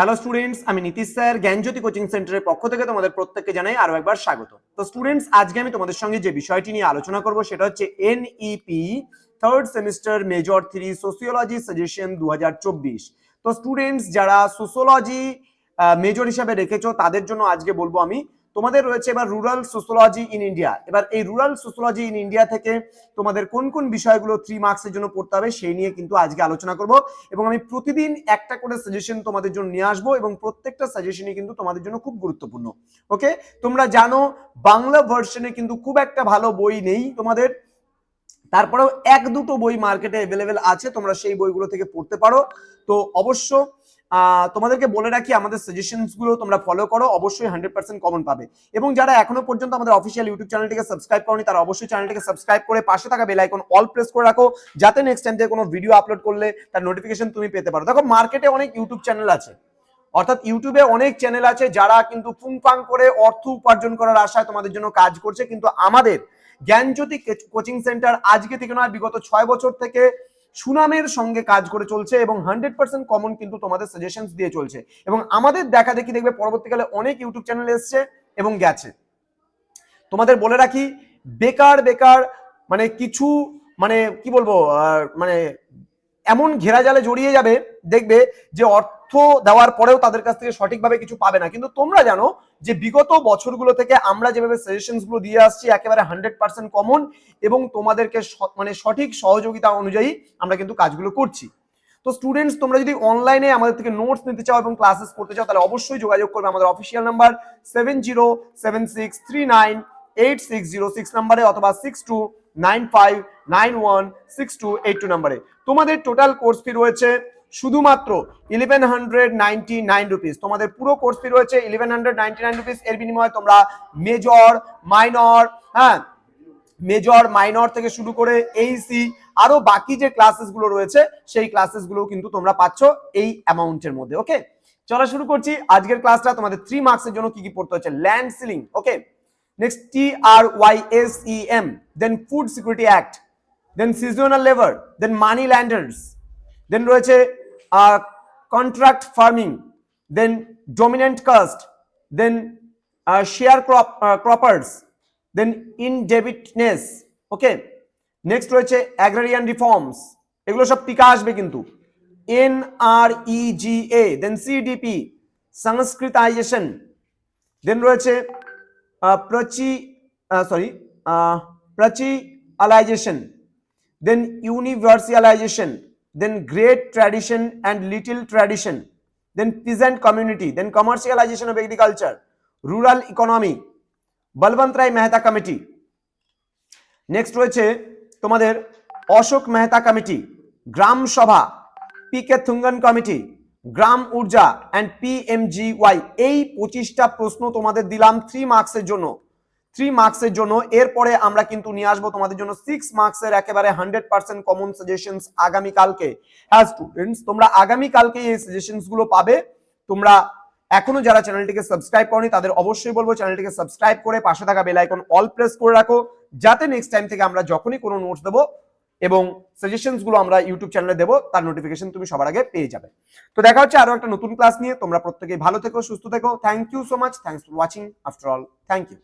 Hello students আমি Nitish sir, জ্ঞানজ্যোতি coaching সেন্টারের পক্ষ থেকে তোমাদের প্রত্যেককে জানাই আরও একবার স্বাগত। তো স্টুডেন্টস আজকে আমি তোমাদের সঙ্গে যে বিষয়টি নিয়ে আলোচনা করব সেটা হচ্ছে NEP third semester major three sociology suggestion দু হাজার চব্বিশ। তো স্টুডেন্টস যারা সোসিওলজি মেজর হিসাবে রেখেছো, তাদের জন্য আজকে বলব আমি তোমাদের রয়েছে এবার রুরাল সোসিওলজি ইন ইন্ডিয়া এবার এই রুরাল সোসিওলজি ইন ইন্ডিয়া থেকে তোমাদের কোন কোন বিষয়গুলো থ্রি মার্কসের জন্য পড়তে হবে সেই নিয়ে কিন্তু আজকে আলোচনা করব এবং আমি প্রতিদিন একটা করে সাজেশন তোমাদের জন্য নিয়ে আসব এবং প্রত্যেকটা সাজেশনই কিন্তু তোমাদের জন্য খুব গুরুত্বপূর্ণ। ওকে? তোমরা জানো বাংলা ভার্সনে কিন্তু খুব একটা ভালো বই নেই তোমাদের। তারপরেও এক দুটো বই মার্কেটে অ্যাভেলেবেল আছে, তোমরা সেই বইগুলো থেকে পড়তে পারো। তো অবশ্য তোমাদেরকে বলে রাখি, আমাদের সাজেশনসগুলো তোমরা ফলো করো, অবশ্যই হান্ড্রেড পার্সেন্ট কমন পাবে। এবং যারা এখনও পর্যন্ত আমাদের অফিসিয়াল ইউটিউব চ্যানেলটিকে সাবস্ক্রাইব করনি, তারা অবশ্যই চ্যানেলটিকে সাবস্ক্রাইব করে পাশে থাকা বেল আইকন অল প্রেস করে রাখো, যাতে নেক্সট টাইম থেকে কোনো ভিডিও আপলোড করলে তার নোটিফিকেশন তুমি পেতে পারো। দেখো মার্কেটে অনেক ইউটিউব চ্যানেল আছে। অর্থাৎ ইউটিউবে অনেক চ্যানেল আছে যারা কিন্তু ফুংফাং করে অর্থ উপার্জন করার আশায় তোমাদের জন্য কাজ করছে। কিন্তু আমাদের জ্ঞানজ্যোতি কোচিং সেন্টার আজকে থেকে নয়, বিগত ছয় বছর থেকে সুনামের সঙ্গে কাজ করে চলছে এবং হান্ড্রেড পার্সেন্ট কমন কিন্তু তোমাদের সাজেশনস দিয়ে চলছে। এবং আমাদের দেখা দেখি দেখবে পরবর্তীকালে অনেক ইউটিউব চ্যানেল এসছে এবং গেছে। তোমাদের বলে রাখি, বেকার বেকার মানে কিছু মানে কি বলব মানে এমন ঘেরা জালে জড়িয়ে যাবে, দেখবে যে অর্থ দেওয়ার পরেও তাদের কাছ থেকে সঠিকভাবে কিছু পাবে না। কিন্তু তোমরা জানো যে বিগত বছরগুলো থেকে আমরা যেভাবে সাজেশনসগুলো দিয়ে আসছি, একেবারে হান্ড্রেড পার্সেন্ট কমন এবং তোমাদেরকে মানে সঠিক সহযোগিতা অনুযায়ী আমরা কিন্তু কাজগুলো করছি। তো স্টুডেন্টস তোমরা যদি অনলাইনে আমাদের থেকে নোটস নিতে চাও এবং ক্লাসেস করতে চাও, তাহলে অবশ্যই যোগাযোগ করবে আমাদের official number seven zero seven six three nine eight six zero six নাম্বারে অথবা six two nine five nine one six two eight two নাম্বারে। তোমাদের টোটাল কোর্স ফি রয়েছে শুধুমাত্র eleven hundred ninety nine rupees তোমাদের পুরো কোর্স ফি রয়েছে eleven hundred ninety nine rupees এর বিনিময়ে তোমরা মেজর মাইনর হ্যাঁ মেজর মাইনর থেকে শুরু করে এইসি আরও বাকি যে ক্লাসেসগুলো রয়েছে, সেই ক্লাসেসগুলো কিন্তু তোমরা পাচ্ছ এই অ্যামাউন্টের মধ্যে ওকে চলা শুরু করছি আজকের ক্লাসটা তোমাদের থ্রি মার্কসের জন্য কি কি পড়তে হচ্ছে land ceiling okay next T R Y S E M then food security act then seasonal labour then money lenders then রয়েছে contract farming then dominant caste then share crop croppers then indebtedness okay next রয়েছে agrarian reforms এগুলো সব টিকা আসবে কিন্তু। N আর জি এ দেন CDP Sanskritization. Then রয়েছে প্রচি sorry parochialization then universalization, then great tradition and little tradition, then peasant community, then commercialization of agriculture, rural economy, Balwant Rai Mehta committee next রয়েছে তোমাদের Ashok Mehta committee gram sabha P K Thungon committee Gram Urja and PMGY এই পঁচিশটা প্রশ্ন তোমাদের দিলাম three মার্কসের জন্য three মার্কসের জন্য। এরপরে আমরা কিন্তু নিয়ে আসব তোমাদের জন্য সিক্স মার্কসের একেবারে হান্ড্রেড পার্সেন্ট কমন সাজেশনস আগামীকালকে। হ্যাঁ স্টুডেন্টস তোমরা আগামীকালকে এই সাজেশনসগুলো পাবে। তোমরা এখনও যারা চ্যানেলটিকে সাবস্ক্রাইব করনি, তাদের অবশ্যই বলব চ্যানেলটিকে সাবস্ক্রাইব করে পাশে থাকা বেল আইকন অল প্রেস করে রাখো। যাতে নেক্সট টাইম থেকে আমরা যখনই কোনো নোটস দেবো এবং সাজেশনসগুলো আমরা ইউটিউব চ্যানেলে দেবো, তার নোটিফিকেশন তুমি সবার আগে পেয়ে যাবে। তো দেখা হচ্ছে আরও একটা নতুন ক্লাস নিয়ে। তোমরা প্রত্যেকেই ভালো থেকো, সুস্থ থেকো। Thank you so much thanks for watching after all thank you